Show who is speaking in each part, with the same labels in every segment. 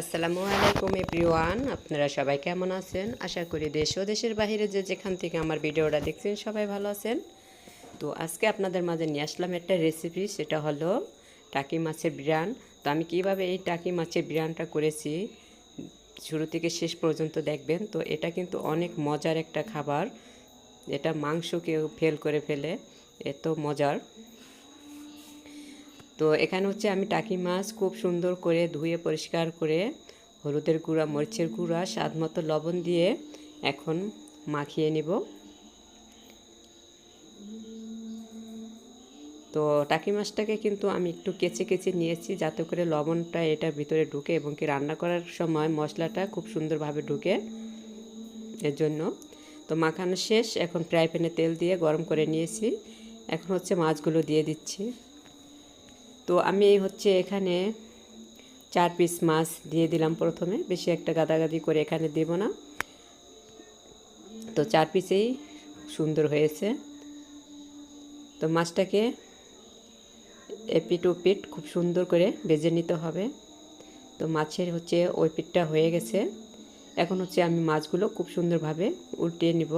Speaker 1: আসসালামু আলাইকুম এভরিওয়ান, আপনারা সবাই কেমন আছেন? আশা করি দেশ ও দেশের বাইরে যে যেখান থেকে আমার ভিডিওটা দেখছেন সবাই ভালো আছেন। তো আজকে আপনাদের মাঝে নিয়ে আসলাম একটা রেসিপি সেটা হলো টাকি মাছের বিরিয়ান তো আমি কীভাবে এই টাকি মাছের বিরিয়ানটা করেছি, শুরু থেকে শেষ পর্যন্ত দেখবেন। তো এটা কিন্তু অনেক মজার একটা খাবার। এটা মাংসকে ফেল করে ফেলে, এত মজার। তো এখানে হচ্ছে আমি টাকি মাছ খুব সুন্দর করে ধুয়ে, পরিষ্কার করে হলুদের গুঁড়া, মরিচের গুঁড়া, স্বাদ মতো লবণ দিয়ে এখন মাখিয়ে নিব। তো টাকি মাছটাকে কিন্তু আমি একটু কেচে কেচে নিয়েছি যাতে করে লবণটা এটার ভিতরে ঢুকে এবং কি রান্না করার সময় মশলাটা খুব সুন্দরভাবে ঢুকে এর জন্য। তো মাখানো শেষ, এখন ফ্রাই প্যানে তেল দিয়ে গরম করে নিয়েছি। এখন হচ্ছে মাছগুলো দিয়ে দিচ্ছি। তো আমি হচ্ছে এখানে চার পিস মাছ দিয়ে দিলাম প্রথমে। বেশি একটা গাদাগাদি করে এখানে দেব না। তো চার পিসেই সুন্দর হয়েছে। তো মাছটাকে এপিট ও পিট খুব সুন্দর করে বেজে নিতে হবে। তো মাছের হচ্ছে ওই পিঠটা হয়ে গেছে। এখন হচ্ছে আমি মাছগুলো খুব সুন্দরভাবে উল্টিয়ে নিব।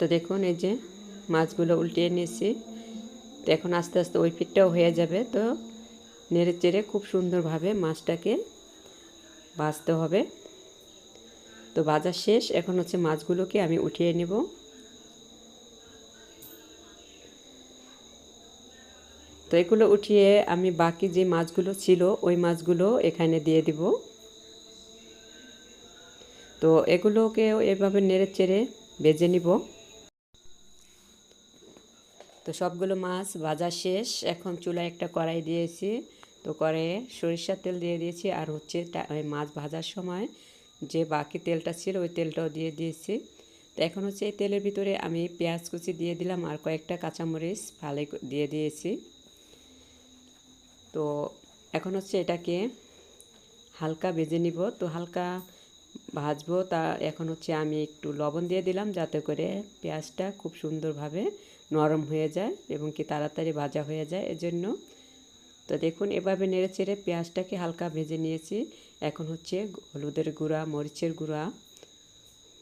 Speaker 1: তো দেখুন, এই যে মাছগুলো উল্টিয়ে নিয়েছি। তো এখন আস্তে আস্তে ওই পিঠটাও হয়ে যাবে। তো নেড়ে চেড়ে খুব সুন্দরভাবে মাছটাকে ভাজতে হবে। তো ভাজা শেষ। এখন হচ্ছে মাছগুলোকে আমি উঠিয়ে নেব। তো এগুলো উঠিয়ে আমি বাকি যে মাছগুলো ছিল, ওই মাছগুলো এখানে দিয়ে দিব। তো এগুলোকেও এভাবে নেড়ে চেড়ে বেজে নিব। তো সবগুলো মাছ ভাজা শেষ। এখন চুলায় একটা কড়াই দিয়েছি। তো কড়াইয়ে সরিষার তেল দিয়ে দিয়েছি আর হচ্ছে মাছ ভাজার সময় যে বাকি তেলটা ছিল ওই তেলটাও দিয়ে দিয়েছি। তো এখন হচ্ছে এই তেলের ভিতরে আমি পেঁয়াজ কুচি দিয়ে দিলাম আর কয়েকটা কাঁচামরিচ ভালো দিয়ে দিয়েছি। তো এখন হচ্ছে এটাকে হালকা ভেজে নিব। তো হালকা ভাজবো তা এখন হচ্ছে আমি একটু লবণ দিয়ে দিলাম যাতে করে পেঁয়াজটা খুব সুন্দরভাবে নরম হয়ে যায় এবং কি তাড়াতাড়ি ভাজা হয়ে যায় এজন্য। তো দেখুন, এভাবে নেড়ে চেড়ে পেঁয়াজটাকে হালকা ভেজে নিয়েছি। এখন হচ্ছে হলুদের গুঁড়া, মরিচের গুঁড়া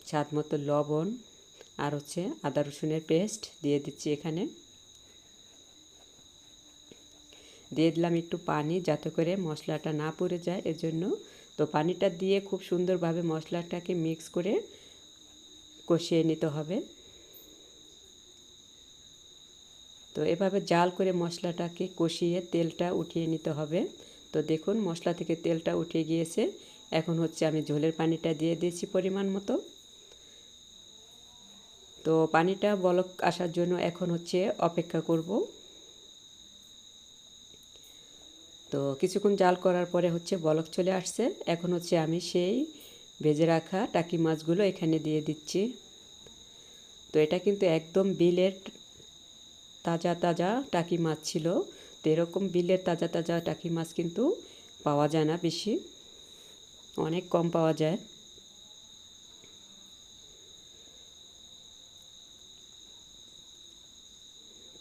Speaker 1: স্বাদ মতো লবণ আর হচ্ছে আদা রসুনের পেস্ট দিয়ে দিচ্ছি এখানে। দিয়ে দিলাম একটু পানি যাতে করে মশলাটা না পড়ে যায় এজন্য। তো পানিটা দিয়ে খুব সুন্দরভাবে মশলাটাকে মিক্স করে কষিয়ে নিতে হবে। তো এভাবে জাল করে মশলাটাকে কষিয়ে তেলটা উঠিয়ে নিতে হবে। তো দেখুন, মশলা থেকে তেলটা উঠে গিয়েছে। এখন হচ্ছে আমি ঝোলের পানিটা দিয়ে দিয়েছি পরিমাণ মতো। তো পানিটা বলক আসার জন্য এখন হচ্ছে অপেক্ষা করব। তো কিছুক্ষণ জাল করার পরে হচ্ছে বলক চলে আসছে। এখন হচ্ছে আমি সেই ভেজে রাখা টাকি মাছগুলো এখানে দিয়ে দিচ্ছি। তো এটা কিন্তু একদম বিলের তাজা তাজা টাকি মাছ ছিল। তো এরকম বিলের তাজা তাজা টাকি মাছ কিন্তু পাওয়া যায় না বেশি। অনেক কম পাওয়া যায়।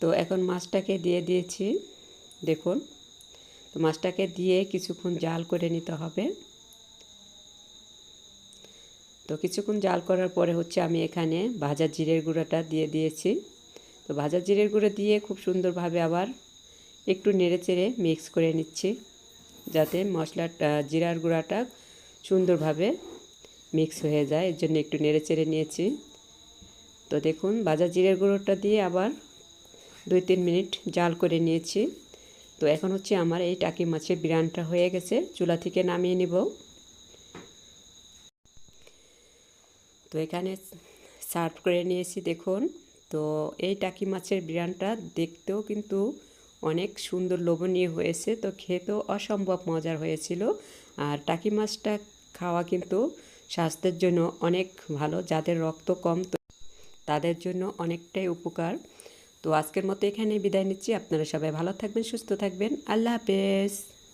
Speaker 1: তো এখন মাছটাকে দিয়ে দিয়েছি, দেখুন। তো মাছটাকে দিয়ে কিছুক্ষণ জাল করে নিতে হবে। তো কিছুক্ষণ জাল করার পরে হচ্ছে আমি এখানে ভাজা জিরের গুঁড়োটা দিয়ে দিয়েছি। তো ভাজা জিরের গুঁড়ো দিয়ে খুব সুন্দরভাবে আবার একটু নেড়ে চেড়ে মিক্স করে নিচ্ছি, যাতে মশলাটা জিরার গুঁড়াটা সুন্দরভাবে মিক্স হয়ে যায়। এর জন্য একটু নেড়ে চেড়ে নিয়েছি। তো দেখুন ভাজা জিরের গুঁড়োটা দিয়ে আবার দুই তিন মিনিট জাল করে নিয়েছি। তো এখন হচ্ছে আমার এই টাকি মাছের বিরানটা হয়ে গেছে, চুলা থেকে নামিয়ে নিব। তো এখানে সার্ভ করে নিয়েছি, দেখুন। তো এই টাকি মাছের বিরিয়ানটা দেখতেও কিন্তু অনেক সুন্দর লোভনীয় হয়েছে। তো খেতেও অসম্ভব মজার হয়েছিল। আর টাকি মাছটা খাওয়া কিন্তু স্বাস্থ্যের জন্য অনেক ভালো। যাদের রক্ত কম তাদের জন্য অনেকটাই উপকার। তো আজকের মতো এখানে বিদায় নিচ্ছি। আপনারা সবাই ভালো থাকবেন, সুস্থ থাকবেন। আল্লাহ হাফেজ।